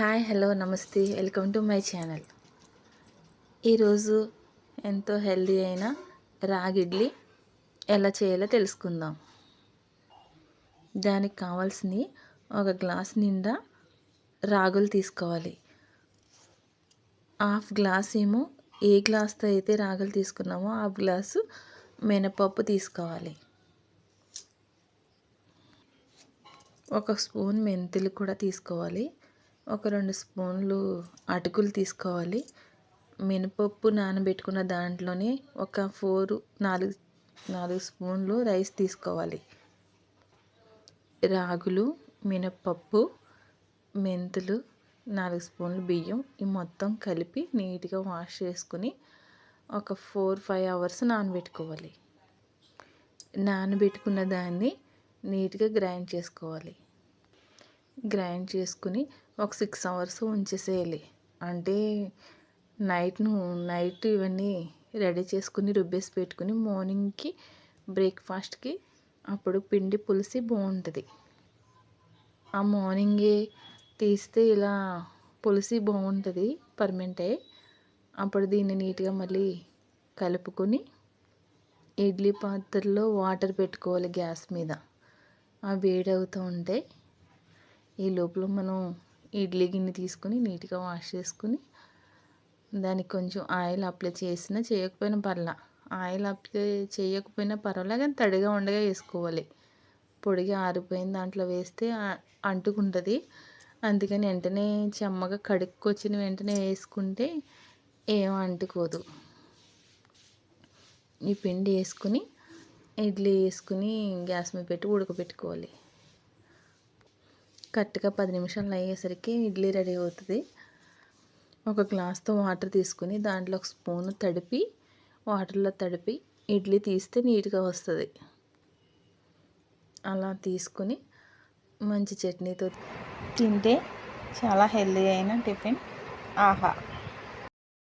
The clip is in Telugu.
Hi hello namaste welcome to my channel ఈరోజు ఎంతో హెల్దీ అయిన రాగిడ్లీ ఎలా చేయాలో తెలుసుకుందాం. దానికి కావాల్సినవి ఒక గ్లాస్ నిండా రాగులు తీసుకోవాలి. హాఫ్ గ్లాస్ ఏమో ఏ గ్లాస్తో అయితే రాగులు తీసుకున్నామో హాఫ్ గ్లాసు మినపప్పు తీసుకోవాలి. ఒక స్పూన్ మెంతులు కూడా తీసుకోవాలి. ఒక రెండు స్పూన్లు అటుకులు తీసుకోవాలి. మినపప్పు నానబెట్టుకున్న దాంట్లోనే ఒక ఫోర్ నాలుగు నాలుగు స్పూన్లు రైస్ తీసుకోవాలి. రాగులు మినపప్పు మెంతులు నాలుగు స్పూన్లు బియ్యం ఈ మొత్తం కలిపి నీట్గా వాష్ చేసుకుని ఒక ఫోర్ ఫైవ్ అవర్స్ నానబెట్టుకోవాలి. నానబెట్టుకున్న దాన్ని నీట్గా గ్రైండ్ చేసుకోవాలి. గ్రైండ్ చేసుకుని ఒక సిక్స్ అవర్స్ ఉంచేసేయాలి. అంటే నైట్ను నైట్ ఇవన్నీ రెడీ చేసుకుని రుబ్బేసి పెట్టుకుని మార్నింగ్కి బ్రేక్ఫాస్ట్కి అప్పుడు పిండి పులిసి బాగుంటుంది. ఆ మార్నింగే తీస్తే ఇలా పులిసి బాగుంటుంది పర్మెంటే. అప్పుడు దీన్ని నీట్గా మళ్ళీ కలుపుకొని ఇడ్లీ పాత్రలో వాటర్ పెట్టుకోవాలి గ్యాస్ మీద. ఆ వేడి అవుతూ ఉంటే ఈ లోపల మనం ఇడ్లీ గిన్నె తీసుకొని నీట్గా వాష్ చేసుకుని దానికి కొంచెం ఆయిల్ అప్లై చేసినా చేయకపోయినా పర్లా. ఆయిల్ అప్లై చేయకపోయినా పర్వాలే కానీ తడిగా ఉండగా వేసుకోవాలి. పొడిగా ఆరిపోయిన దాంట్లో వేస్తే అంటుకుంటుంది. అందుకని వెంటనే చెమ్మగా కడుక్కొచ్చిన వెంటనే వేసుకుంటే ఏం అంటుకోదు. ఈ పిండి వేసుకుని ఇడ్లీ వేసుకుని గ్యాస్ మీద పెట్టి ఉడకబెట్టుకోవాలి. కరెక్ట్గా పది నిమిషాలు అయ్యేసరికి ఇడ్లీ రెడీ అవుతుంది. ఒక గ్లాస్తో వాటర్ తీసుకుని దాంట్లో ఒక స్పూన్ తడిపి వాటర్లో తడిపి ఇడ్లీ తీస్తే నీట్గా వస్తుంది. అలా తీసుకుని మంచి చట్నీతో తింటే చాలా హెల్దీ అయిన టిఫిన్. ఆహా!